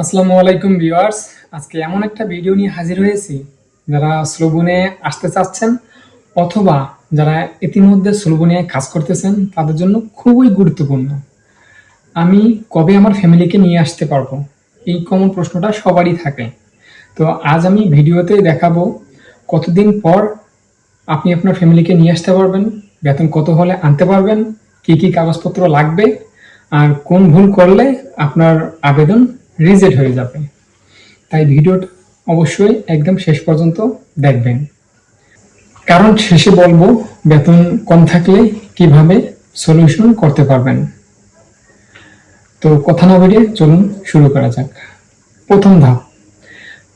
আসসালামু আলাইকুম ভিউয়ার্স। আজকে এমন একটা ভিডিও নিয়ে হাজির হয়েছি। যারা স্লোবনে আসতে চাচ্ছেন অথবা যারা ইতিমধ্যে স্লোবনে কাজ করতেছেন, তাদের জন্য খুবই গুরুত্বপূর্ণ। আমি কবে আমার ফ্যামিলিকে নিয়ে আসতে পারব? এই কমন প্রশ্নটা সবারই থাকে। তো আজ আমি ভিডিওতে দেখাবো কতদিন পর আপনি আপনার ফ্যামিলিকে নিয়ে আসতে পারবেন, বেতন কত হলে আনতে পারবেন, কি কি কাগজপত্র লাগবে, আর কোন ভুল করলে আপনার আবেদন রিজেক্ট হয়ে যাবে। তাই ভিডিওটা অবশ্যই একদম শেষ পর্যন্ত দেখবেন। কারণ শেষে বলব, বেতন কম থাকলে কীভাবে সলিউশন করতে পারবেন? তো কথা না বেরিয়ে চলুন শুরু করা যাক। প্রথম ধাপ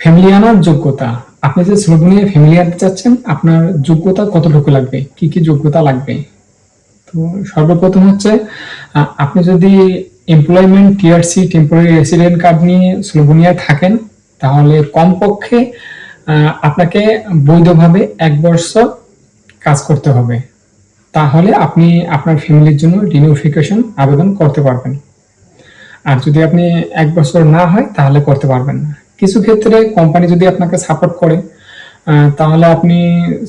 ফ্যামিলি আনার যোগ্যতা। আপনি যে স্লোভ নিয়ে ফ্যামিলি আনতে চাচ্ছেন, আপনার যোগ্যতা কতটুকু লাগবে? কি কি যোগ্যতা লাগবে? তো সর্বপ্রথম হচ্ছে আপনি যদি employment TRC temporary resident card নিয়ে স্লোভেনিয়ায় থাকেন, তাহলে কমপক্ষে আপনাকে বৈধভাবে এক বছর কাজ করতে হবে। তাহলে আপনি আপনার ফ্যামিলির জন্য রিনিউফিকেশন আবেদন করতে পারবেন। আর যদি আপনি এক বছর না হয়, তাহলে করতে পারবেন না। কিছু ক্ষেত্রে কোম্পানি যদি আপনাকে সাপোর্ট করে তাহলে আপনি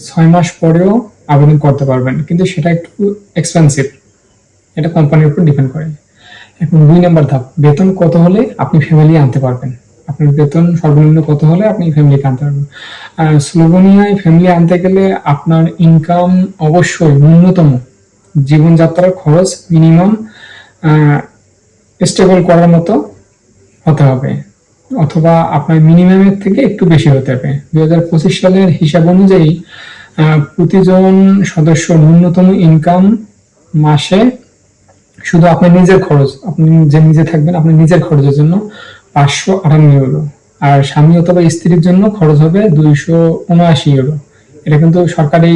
ছয় মাস পরেও আবেদন করতে পারবেন। কিন্তু সেটা একটু এক্সপেন্সিভ এটা কোম্পানির উপর ডিপেন্ড করে। এখন দুই নম্বর ধাপ, বেতন কত হলে আপনি ফ্যামিলি আনতে পারবেন? আপনার বেতন সর্বনিম্ন কত হলে আপনি ফ্যামিলিকে আনতে পারবেন? আর স্লোভেনিয়ায় ফ্যামিলি আনতে গেলে আপনার ইনকাম অবশ্যই ন্যূনতম জীবনযাত্রার খরচ মিনিমাম স্টেবল করার মতো হতে হবে। অথবা আপনার মিনিমামের থেকে একটু বেশি হতে হবে। দুই হাজার পঁচিশ সালের হিসাব অনুযায়ী প্রতিজন সদস্য ন্যূনতম ইনকাম মাসে শুধু আপনার নিজের খরচ, আপনি যে নিজে থাকবেন, আপনার নিজের খরচের জন্য পাঁচশো আটান্ন ইউরো আর স্বামী অথবা স্ত্রীর জন্য খরচ হবে দুইশো উনআশি ইউরো এটা কিন্তু সরকারি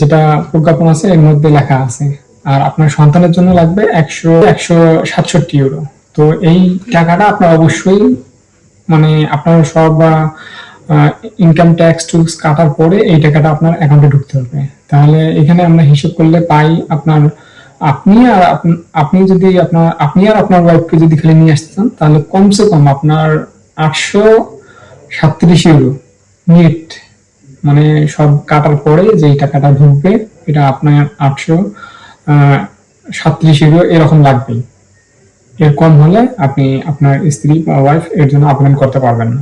যেটা প্রজ্ঞাপন আছে, এর মধ্যে লেখা আছে। আর আপনার সন্তানের জন্য লাগবে একশো একশো সাতষট্টি ইউরো তো এই টাকাটা আপনার অবশ্যই মানে আপনার সব ইনকাম ট্যাক্স টুক্স কাটার পরে এই টাকাটা আপনার অ্যাকাউন্টে ঢুকতে হবে। তাহলে এখানে আমরা হিসেব করলে পাই আপনার আপনি আর আপনি যদি আপনার আপনি আর আপনার ওয়াইফকে যদি খালি নিয়ে আসতে চান তাহলে কমসে কম আপনার আটশো সাতত্রিশ ইউরো নেট মানে সব কাটার পরে যেই টাকাটা ঢুকবে এটা আপনার আটশো সাতত্রিশ ইউরো এরকম লাগবেই। এর কম হলে আপনি আপনার স্ত্রী বা ওয়াইফ এর জন্য আবেদন করতে পারবেন না।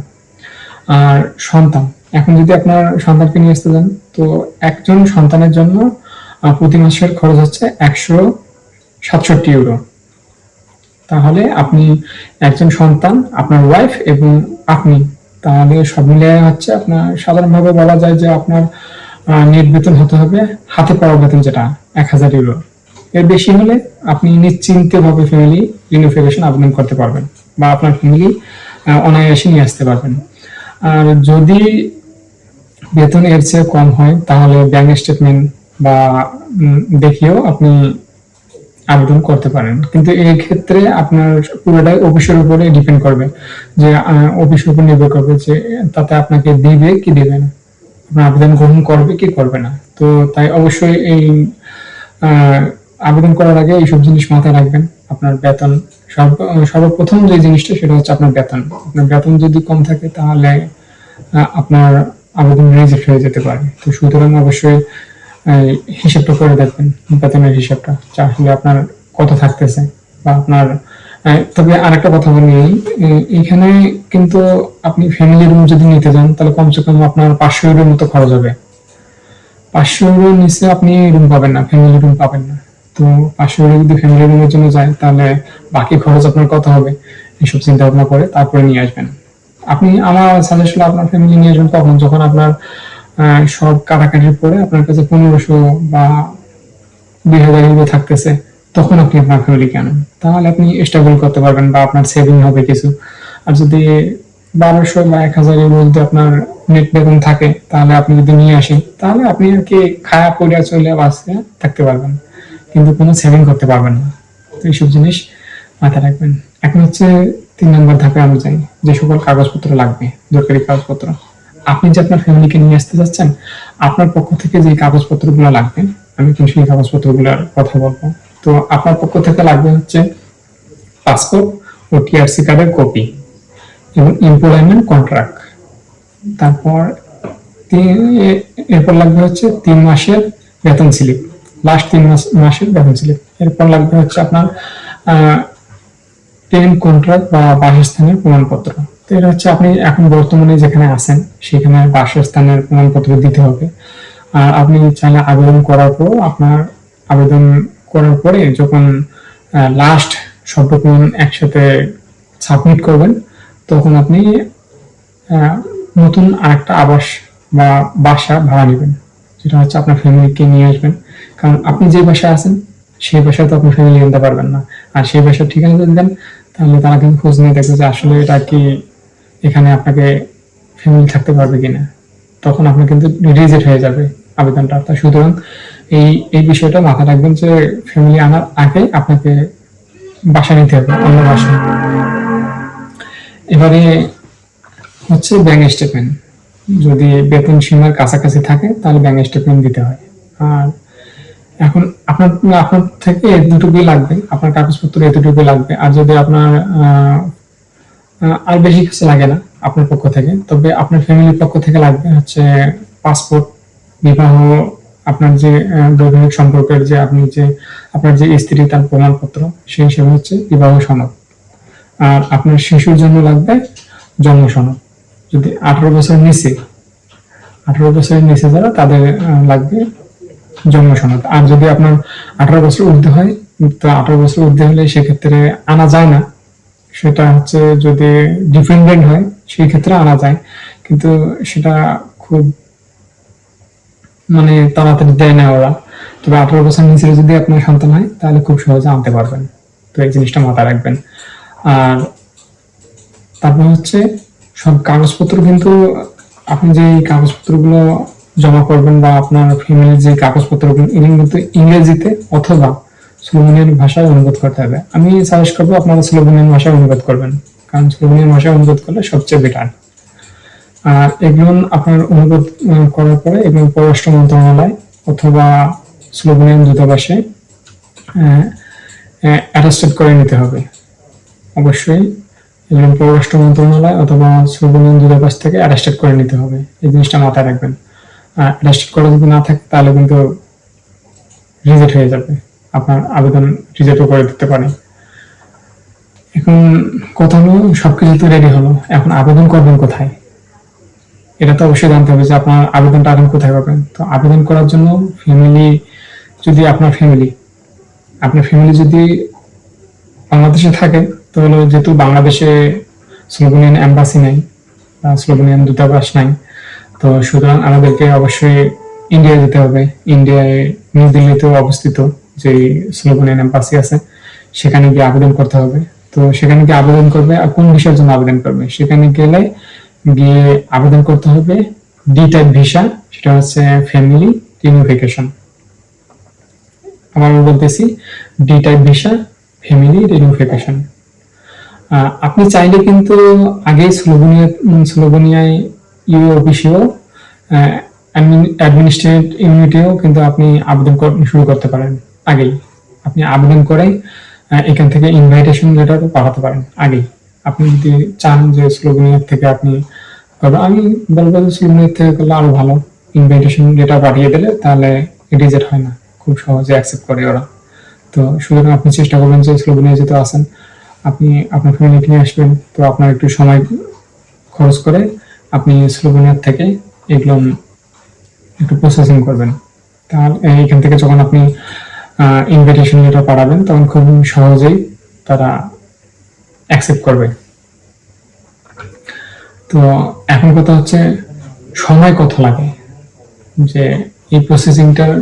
আর সন্তান এখন যদি আপনার সন্তানকে নিয়ে আসতে চান তো একজন সন্তানের জন্য আহ, প্রতি মাসের খরচ হচ্ছে একশো সাতষট্টি ইউরো তাহলে আপনি একজন সন্তান, আপনার ওয়াইফ এবং আপনি। তাহলে সব মিলিয়ে হচ্ছে আপনার, সাধারণভাবে বলা যায় যে আপনার নেট বেতন হতে হবে হাতে পাওয়া বেতন যেটা, এক হাজার ইউরো এর বেশি হলে আপনি নিশ্চিন্তে ভাবে ফ্যামিলি রিনিউফিকেশন আবেদন করতে পারবেন বা আপনার ফ্যামিলি অনায়াসে নিয়ে আসতে পারবেন। আর যদি বেতন এর চেয়ে কম হয়, তাহলে ব্যাংক স্টেটমেন্ট বা দেখিয়েও আপনি আবেদন করতে পারেন। কিন্তু এই ক্ষেত্রে আপনার পুরোটাই অফিসের উপরে ডিপেন্ড করবে যে অফিসের উপর নির্ভর করবে যে, তাতে আপনাকে দিবে কি দিবে না। আপনার আবেদন গ্রহণ করবে কি করবে না। তো তাই অবশ্যই এই আবেদন করার আগে এইসব জিনিস মাথায় রাখবেন। আপনার বেতন, সর্ব- সর্বপ্রথম যে জিনিসটা সেটা হচ্ছে আপনার বেতন। আপনার বেতন যদি কম থাকে তাহলে আপনার আবেদন রিজেক্ট হয়ে যেতে পারে। তো সুতরাং অবশ্যই হিসাবটা করে দেখবেন বেতনের হিসাবটা। যে আপনার কত থাকতেছে বা আপনার তবে আরেকটা কথা বলি এইখানে কিন্তু আপনি ফ্যামিলি রুম যদি নিতে যান, তাহলে কমসে কম আপনার পাঁচশো ইউরোর মতো খরচ হবে। পাঁচশো নিচে আপনি রুম পাবেন না ফ্যামিলি রুম পাবেন না। তো পাঁচশো ইউরো যদি ফ্যামিলি রুমের জন্য যায়, তাহলে বাকি খরচ আপনার কত হবে? এইসব চিন্তা ভাবনা করে তারপরে নিয়ে আসবেন। আপনি আমার সাজেশন আপনার ফ্যামিলি নিয়ে আসবেন কখন? যখন আপনার সব কাটাকাটির পরে আপনার কাছে পনেরোশো বা দুই হাজার ইউরো থাকতেছে, তখন আপনি আপনার ফ্যামিলিকে আনেন। তাহলে আপনি স্টেবল করতে পারবেন বা আপনার সেভিং হবে কিছু। আর যদি বারোশো বা এক হাজার ইউরো যদি আপনার নেট বেতন থাকে, তাহলে আপনি যদি নিয়ে আসেন, তাহলে আপনি আর কি খায়া পড়িয়া চলে বাসে থাকতে পারবেন। কিন্তু কোনো সেভিং করতে পারবেন না। তো এইসব জিনিস মাথায় রাখবেন। এখন হচ্ছে তিন নম্বর ধাপে আমি যাই। যে সকল কাগজপত্র লাগবে, দরকারি কাগজপত্র। আপনি যে আপনার ফ্যামিলিকে নিয়ে আসতে যাচ্ছেন, আপনার পক্ষ থেকে যে কাগজপত্রগুলো লাগবে, আমি কিন্তু সেই কাগজপত্রগুলোর কথা বলব। তো আপনার পক্ষ থেকে লাগবে হচ্ছে পাসপোর্ট ও টিআরসি কার্ডের কপি এবং এমপ্লয়মেন্ট কন্ট্রাক্ট তারপর এরপর লাগবে হচ্ছে তিন মাসের বেতন স্লিপ লাস্ট তিন মাস, মাসের বেতন স্লিপ এরপর লাগবে হচ্ছে আপনার টেন কন্ট্রাক্ট বা বাসস্থানের প্রমাণপত্র। তো এটা হচ্ছে আপনি এখন বর্তমানে যেখানে আছেন, সেখানে বাসস্থানের প্রমাণপত্র দিতে হবে। আর আপনি চাইলে আবেদন করার পর আপনার আবেদন করার পরে যখন লাস্ট সব ডকুমেন্ট একসাথে সাবমিট করবেন, তখন আপনি নতুন আরেকটা আবাস বা বাসা ভাড়া নেবেন। যেটা হচ্ছে আপনার ফ্যামিলিকে নিয়ে আসবেন। কারণ আপনি যে বাসায় আছেন, সেই বাসায় তো আপনি ফ্যামিলি আনতে পারবেন না। আর সেই বাসার ঠিকানা যদি দেন তাহলে তারা কিন্তু খোঁজ নিয়ে দেখবে যে আসলে এটা কি এখানে আপনাকে ফ্যামিলি থাকতে পারবে কিনা, তখন আপনার কিন্তু রিজেক্ট হয়ে যাবে আবেদনটা। তা সুতরাং এই এই বিষয়টা মাথায় রাখবেন যে ফ্যামিলি আনার আগে আপনাকে বাসা নিতে হবে, অন্য বাসা এবারে হচ্ছে ব্যাংক স্টেটমেন্ট যদি বেতন সীমার কাছাকাছি থাকে, তাহলে ব্যাংক স্টেটমেন্ট দিতে হয়। আর এখন আপনার আপনার থেকে দুটুকুই লাগবে, আপনার কাগজপত্র এতটুকুই লাগবে। আর যদি আপনার আর বেশি কিছু লাগে না আপনার পক্ষ থেকে। তবে আপনার ফ্যামিলির পক্ষ থেকে লাগবে হচ্ছে পাসপোর্ট বিবাহ, আপনার যে বৈবাহিক সম্পর্কের যে আপনি যে, আপনার যে স্ত্রী, তার প্রমাণপত্র, সেই হিসেবে হচ্ছে বিবাহ সনদ। আর আপনার শিশুর জন্য লাগবে জন্ম সনদ। যদি আঠারো বছর নিচে, আঠারো বছরের নিচে যারা, তাদের লাগবে জন্ম সনদ। আর যদি আপনার আঠারো বছর ঊর্ধ্বে হয়, তো আঠারো বছর ঊর্ধ্বে হলে সেক্ষেত্রে আনা যায় না। সেটা হচ্ছে যদি ডিপেন্ডেন্ট হয়, সেই ক্ষেত্রে আনা যায়। কিন্তু সেটা খুব মানে তাড়াতাড়ি দেয় না ওরা। তবে আঠারো বছর নিচে যদি আপনার সন্তান হয়, তাহলে খুব সহজে আনতে পারবেন। তো এই জিনিসটা মাথায় রাখবেন। আর তারপর হচ্ছে সব কাগজপত্র কিন্তু আপনি যে কাগজপত্রগুলো জমা করবেন বা আপনার ফ্যামিলির যে কাগজপত্রগুলো এগুলো কিন্তু ইংরেজিতে অথবা স্লোভেনিয়ান ভাষায় অনুবাদ করতে হবে। আমি সাজেস্ট করব আপনারা স্লোভেনিয়ান ভাষায় অনুবাদ করবেন, কারণ স্লোভেনিয়ান ভাষায় অনুবাদ করলে সবচেয়ে বেটার আর এগুলো আপনার অনুবাদ করার পরে এবং পররাষ্ট্র মন্ত্রণালয় অথবা স্লোভেনিয়ান দূতাবাসে অ্যাটাস্টেড করে নিতে হবে। অবশ্যই এবং পররাষ্ট্র মন্ত্রণালয় অথবা স্লোভেনিয়ান দূতাবাস থেকে অ্যাটাস্টেড করে নিতে হবে। এই জিনিসটা মাথায় রাখবেন। অ্যাটাস্টেড করা যদি না থাকে তাহলে কিন্তু রিজেক্ট হয়ে যাবে। আপনার আবেদন রিজেক্টও করে দিতে পারে। এখন কথা হলো, সবকিছু তো রেডি হলো। এখন আবেদন করবেন কোথায়? এটা তো অবশ্যই জানতে হবে যে আপনার আবেদনটা এখন কোথায় করবেন তো আবেদন করার জন্য ফ্যামিলি যদি আপনার ফ্যামিলি আপনার ফ্যামিলি যদি বাংলাদেশে থাকে, তাহলে যেহেতু বাংলাদেশে স্লোভেনিয়ান এম্বাসি নাই বা স্লোভেনিয়ান দূতাবাস নাই, তো সুতরাং আমাদেরকে অবশ্যই ইন্ডিয়া যেতে হবে। ইন্ডিয়ায় নিউ দিল্লিতেও অবস্থিত। যে স্লোভেনিয়ান এম্বাসি আছে, সেখানে গিয়ে আবেদন করতে হবে। তো সেখানে গিয়ে আবেদন করবে আর কোন বিষয়ের জন্য আবেদন করবে? সেখানে গেলে গিয়ে আবেদন করতে হবে ডি টাইপ ভিসা, সেটা হচ্ছে ফ্যামিলি রিউনিফিকেশন আবার বলতেছি D type visa, family reunification আপনি চাইলে কিন্তু আগেই স্লোভেনিয়া, স্লোভেনিয়ায় ইউ অফিসেও অ্যাডমিনিস্ট্রেট ইউনিটেও কিন্তু আপনি আবেদন শুরু করতে পারেন। আগেই আপনি আবেদন করে এখান থেকে ইনভাইটেশন লেটারও পাঠাতে পারেন, আগেই। আপনি যদি চান যে স্লোভেনিয়ার থেকে আপনি আমি বলব যে স্লোভেনিয়ার থেকে করলে আরও ভালো। ইনভাইটেশন লেটার পাঠিয়ে দিলে তাহলে রিজেক্ট হয় না, খুব সহজে অ্যাকসেপ্ট করে ওরা। তো সুতরাং আপনি চেষ্টা করবেন যে স্লোভেনিয়া যেহেতু আছেন আপনি আপনার ফ্যামিলিকে নিয়ে আসবেন, তো আপনার একটু সময় খরচ করে আপনি স্লোভেনিয়ার থেকে এগুলো একটু প্রসেসিং করবেন। তাহলে, এখান থেকে যখন আপনি ইনভিটেশন লেটার পাঠাবেন, তখন খুব সহজেই তারা অ্যাকসেপ্ট করবে। তো এখন কথা হচ্ছে, সময় কত লাগে? যে এই প্রসেসিংটার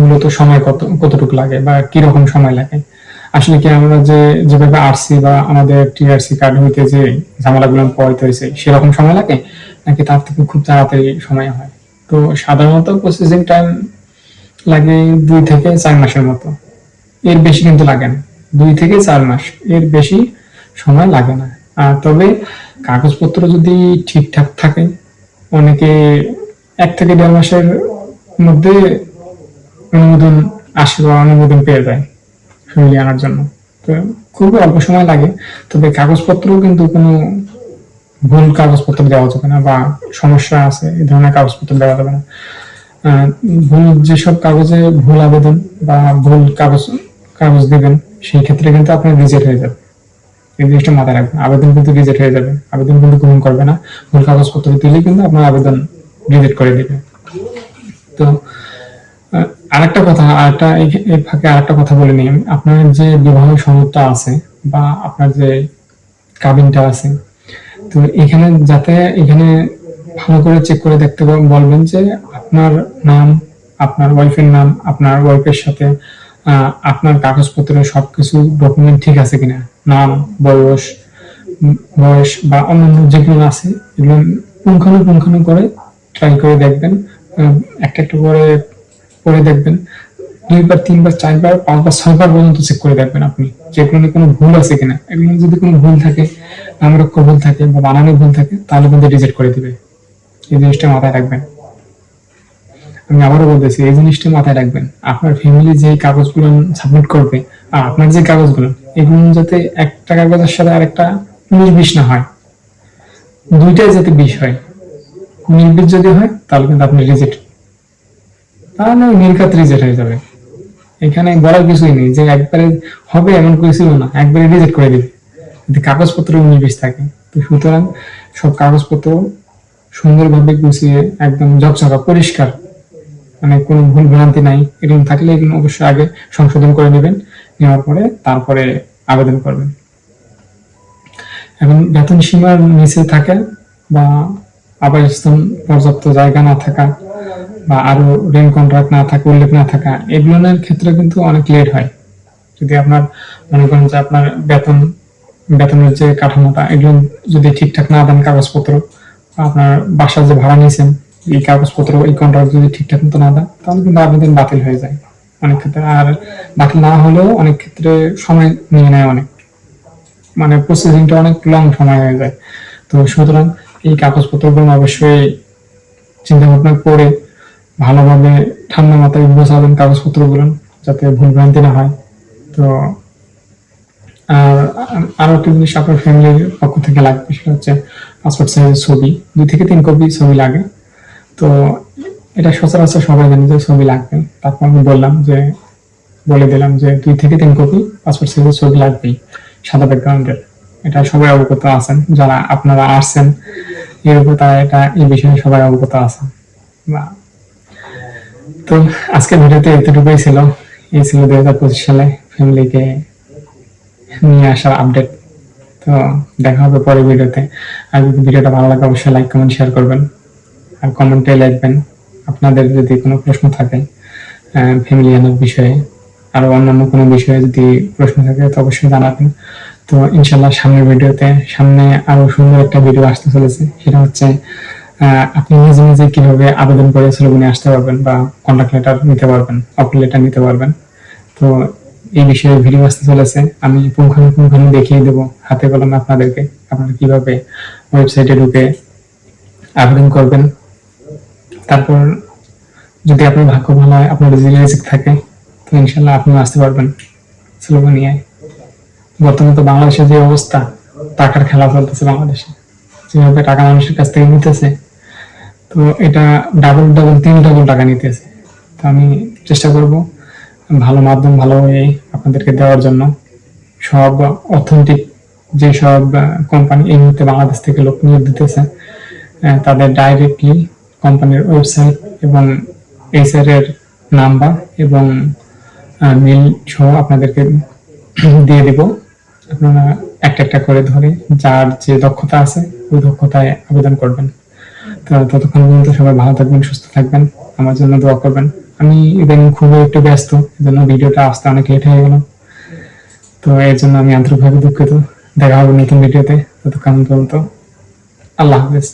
মূলত সময় কত, কতটুকু লাগে বা কীরকম সময় লাগে? আসলে কি আমরা যে, যেভাবে আরসি বা আমাদের টিআরসি কার্ড হইতে যে ঝামেলাগুলো পড়তে হয়েছে সেরকম সময় লাগে? নাকি তার থেকে খুব তাড়াতাড়ি সময় হয়? তো সাধারণত প্রসেসিং টাইম লাগে দুই থেকে চার মাসের মতো। এর বেশি কিন্তু লাগে না। দুই থেকে চার মাস, এর বেশি সময় লাগে না। আর তবে কাগজপত্র যদি ঠিকঠাক থাকে, অনেকে এক থেকে দেড় মাসের মধ্যে অনুমোদন আসে বা অনুমোদন পেয়ে যায় ফ্যামিলি আনার জন্য। তো খুবই অল্প সময় লাগে, তবে কাগজপত্র কিন্তু কোনো ভুল কাগজপত্র দেওয়া যাবে না বা সমস্যা আছে এই ধরনের কাগজপত্র দেওয়া যাবে না। ভুল যেসব কাগজে ভুল আবেদন বা ভুল কাগজ কাগজ দিবেন সেই ক্ষেত্রে কিন্তু আপনার রিজেক্ট হয়ে যাবে। এই জিনিসটা মাথায় রাখবেন। আবেদন কিন্তু রিজেক্ট হয়ে যাবে। আবেদন কিন্তু গ্রহণ করবে না। ভুল কাগজপত্র দিলে কিন্তু আপনার আবেদন রিজেক্ট করে দেবে। তো আহ, আরেকটা কথা আরেকটা এই- এই ফাঁকে আরেকটা কথা বলে নিই। আপনার যে বিবাহ সনদটা আছে বা আপনার যে কাবিনটা আছে তো এখানে যাতে এখানে ভালো করে চেক করে দেখতে বল- বলবেন যে আপনার নাম, আপনার ওয়াইফের নাম, আপনার ওয়াইফের সাথে আপনার কাগজপত্রের সবকিছু ডকুমেন্ট ঠিক আছে কিনা? নাম, বয়স বয়স বা অন্যান্য যেগুলো আছে, এগুলো পুঙ্খানুপুঙ্খানু করে ট্রাই করে দেখবেন একটা একটা করে করে দেখবেন। দুইবার, তিনবার, চারবার, পাঁচবার, ছয়বার পর্যন্ত চেক করে দেখবেন আপনি যেগুলো কোনো ভুল আছে কিনা। এগুলো যদি কোনো ভুল থাকে নামরক্ষ ভুল থাকে বা বানানে ভুল থাকে, তাহলে কিন্তু রিজেক্ট করে দিবে। এই জিনিসটা মাথায় রাখবেন। আমি আবারও বলতেছি, এই জিনিসটা মাথায় রাখবেন। আপনার ফ্যামিলি যে কাগজগুলো সাবমিট করবে আর আপনার যে কাগজগুলো, এগুলো যাতে একটা কাগজের সাথে আরেকটা উনিশ বিশ না হয়। দুইটাই যাতে বিশ হয়। বিশ যদি হয়, তাহলে কিন্তু আপনি রিজেক্ট তাহলে নির্ঘাত রিজেক্ট হয়ে যাবে। এখানে বলার কিছুই নেই যে একবারে হবে এমন কিছু ছিল না, একবারে রিজেক্ট করে দিবে। যদি কাগজপত্র বিশ থাকে, তো সুতরাং সব কাগজপত্র সুন্দরভাবে গুছিয়ে একদম ঝকঝকা, পরিষ্কার মানে কোনো ভুল ভ্রান্তি নাই, এরকম থাকলে এগুলো অবশ্যই আগে সংশোধন করে নেবেন, নেওয়ার পরে তারপরে আবেদন করবেন। এখন বেতন সীমার নিচে থাকে বা আবাসস্থল পর্যাপ্ত জায়গা না থাকা বা আরও রেন্ট কন্ট্রাক্ট না থাকা, উল্লেখ না থাকা এগুলোর ক্ষেত্রে কিন্তু অনেক লেট হয়। যদি আপনার, মনে করেন যে আপনার বেতন, বেতনের যে কাঠামোটা, এগুলো যদি ঠিকঠাক না দেন কাগজপত্র আপনার বাসা যে ভাড়া নিয়েছেন, এই কাগজপত্র, এই কন্ট্রাক্ট যদি ঠিকঠাক মতো না দেন, তাহলে কিন্তু আবেদন বাতিল হয়ে যায় অনেক ক্ষেত্রে। আর বাতিল না হলেও অনেক ক্ষেত্রে সময় নিয়ে নেয় অনেক। মানে প্রসেসিংটা অনেক লং সময় হয়ে যায়। তো সুতরাং এই কাগজপত্রগুলো অবশ্যই চিন্তা ভাবনা করে ভালোভাবে ঠান্ডা মাথায় বোঝাবেন কাগজপত্রগুলো, যাতে ভুল ভ্রান্তি না হয়। তো আর আরও একটা জিনিস আপনার ফ্যামিলির পক্ষ থেকে লাগবে, সেটা হচ্ছে পাসপোর্ট সাইজের ছবি। দুই থেকে তিন কপি ছবি লাগে। তো এটা সচরাচর সবাই জানে যে ছবি লাগবে। তারপর আমি বললাম যে, বলে দিলাম যে দুই থেকে তিন কপি পাসপোর্ট সাইজের ছবি লাগবেই, সাদা ব্যাকগ্রাউন্ডের এটা সবাই অবগত আছেন। যারা আপনারা আসছেন, এর উপর তারা এটা, এই বিষয়ে সবাই অবগত আছেন। তো আজকের ভিডিওতে এতটুকুই ছিল। এই ছিল দুই হাজার পঁচিশ সালে ফ্যামিলিকে নিয়ে আসার আপডেট তো দেখা হবে পরের ভিডিওতে। আর যদি ভিডিওটা ভালো লাগে, অবশ্যই লাইক কমেন্ট শেয়ার করবেন। আর কমেন্টে লিখবেন আপনাদের যদি কোনো প্রশ্ন থাকে ফ্যামিলি আনার বিষয়ে। আরও অন্যান্য কোনো বিষয়ে যদি প্রশ্ন থাকে, তো অবশ্যই জানাবেন। তো ইনশাল্লাহ সামনের ভিডিওতে সামনে আরও সুন্দর একটা ভিডিও আসতে চলেছে। সেটা হচ্ছে আপনি নিজে নিজে কীভাবে আবেদন করে স্লোগানে আসতে পারবেন বা কন্ট্যাক্ট লেটার নিতে পারবেন অফার লেটার নিতে পারবেন। তো এই বিষয়ে ভিডিও আসতে চলেছে। আমি পুঙ্খানুপুঙ্খানু দেখিয়ে দেবো হাতে কলমে আপনাদেরকে আপনারা কীভাবে ওয়েবসাইটে ঢুকে আবেদন করবেন। তারপর যদি আপনার ভাগ্য ভালো হয়, আপনার রিজিক থাকে, তো ইনশাল্লাহ আপনি আসতে পারবেন স্লোগান নিয়ে বর্তমানে তো বাংলাদেশের যে অবস্থা, টাকার খেলা চলতেছে বাংলাদেশে। যেভাবে টাকা মানুষের কাছ থেকে নিতেছে, তো এটা ডাবল ডাবল তিন ডাবল টাকা নিতেছে। তো আমি চেষ্টা করব ভালো মাধ্যম, ভালো ওয়ে আপনাদেরকে দেওয়ার জন্য। সব অথেন্টিক যে সব কোম্পানি এই মুহূর্তে বাংলাদেশ থেকে লোক নিয়োগ দিতেছে তাদের ডাইরেক্টলি কোম্পানির ওয়েবসাইট এবং এইচআর এর নাম্বার এবং মেল সহ আপনাদেরকে দিয়ে দিব। আপনারা একটা একটা করে ধরে যার যে দক্ষতা আছে, ওই দক্ষতায় আবেদন করবেন। তো ততক্ষণ পর্যন্ত সবাই ভালো থাকবেন, সুস্থ থাকবেন। আমার জন্য দোয়া করবেন। আমি ইদানিং খুবই একটু ব্যস্ত, এজন্য ভিডিওটা আসতে অনেক লেট হয়ে গেল। তো এর জন্য আমি আন্তরিকভাবে দুঃখিত। দেখা হবে নতুন ভিডিওতে। ততক্ষণ পর্যন্ত আল্লাহ হাফেজ।